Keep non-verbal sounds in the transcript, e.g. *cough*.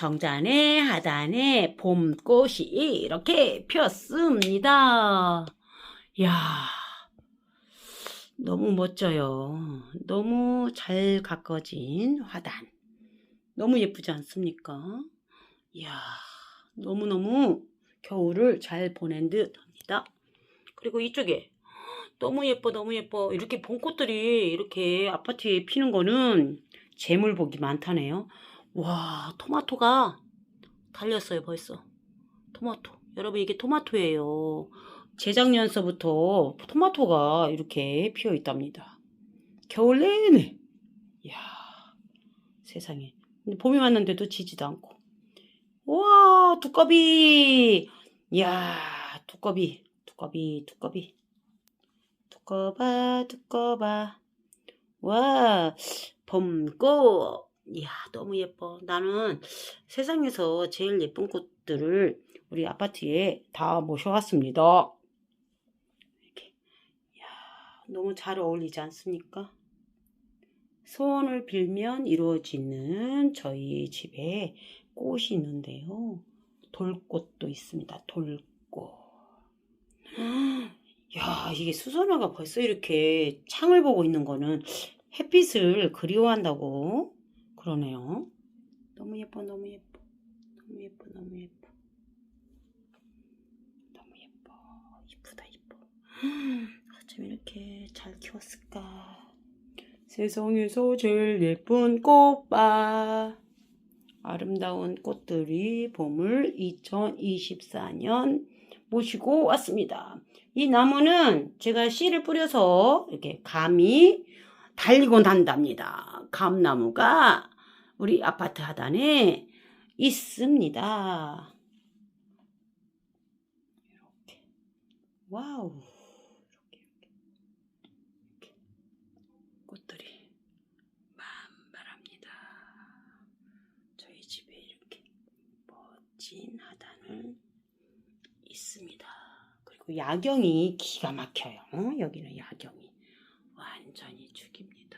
정잔의 하단에 봄꽃이 이렇게 피었습니다. 이야, 너무 멋져요. 너무 잘 가꿔진 화단. 너무 예쁘지 않습니까? 이야, 너무너무 겨울을 잘 보낸 듯 합니다. 그리고 이쪽에 너무 예뻐, 너무 예뻐. 이렇게 봄꽃들이 이렇게 아파트에 피는 거는 재물 복이 많다네요. 와, 토마토가 달렸어요, 벌써. 토마토. 여러분, 이게 토마토예요. 재작년서부터 토마토가 이렇게 피어 있답니다. 겨울 내내. 이야, 세상에. 근데 봄이 왔는데도 지지도 않고. 우와, 두꺼비. 이야, 두꺼비, 두꺼비, 두꺼비. 두꺼봐, 두꺼봐. 와, 봄꽃. 이야, 너무 예뻐. 나는 세상에서 제일 예쁜 꽃들을 우리 아파트에 다 모셔왔습니다. 이렇게. 이야, 너무 잘 어울리지 않습니까? 소원을 빌면 이루어지는 저희 집에 꽃이 있는데요. 돌꽃도 있습니다. 돌꽃. *gasps* 야, 이게 수선화가 벌써 이렇게 창을 보고 있는 거는 햇빛을 그리워한다고 그러네요. 너무 예뻐, 너무 예뻐. 너무 예뻐, 너무 예뻐. 너무 예뻐. 이쁘다, 이뻐. 어쩜 이렇게 잘 키웠을까. 세상에서 제일 예쁜 꽃밭. 아름다운 꽃들이 봄을 2024년 모시고 왔습니다. 이 나무는 제가 씨를 뿌려서 이렇게 감이 달리고 난답니다. 감나무가 우리 아파트 하단에 있습니다. 이렇게. 와우. 이렇게, 이렇게. 이렇게. 꽃들이 만발합니다. 저희 집에 이렇게 멋진 하단을 있습니다. 그리고 야경이 기가 막혀요. 어? 여기는 야경이 완전히 죽입니다.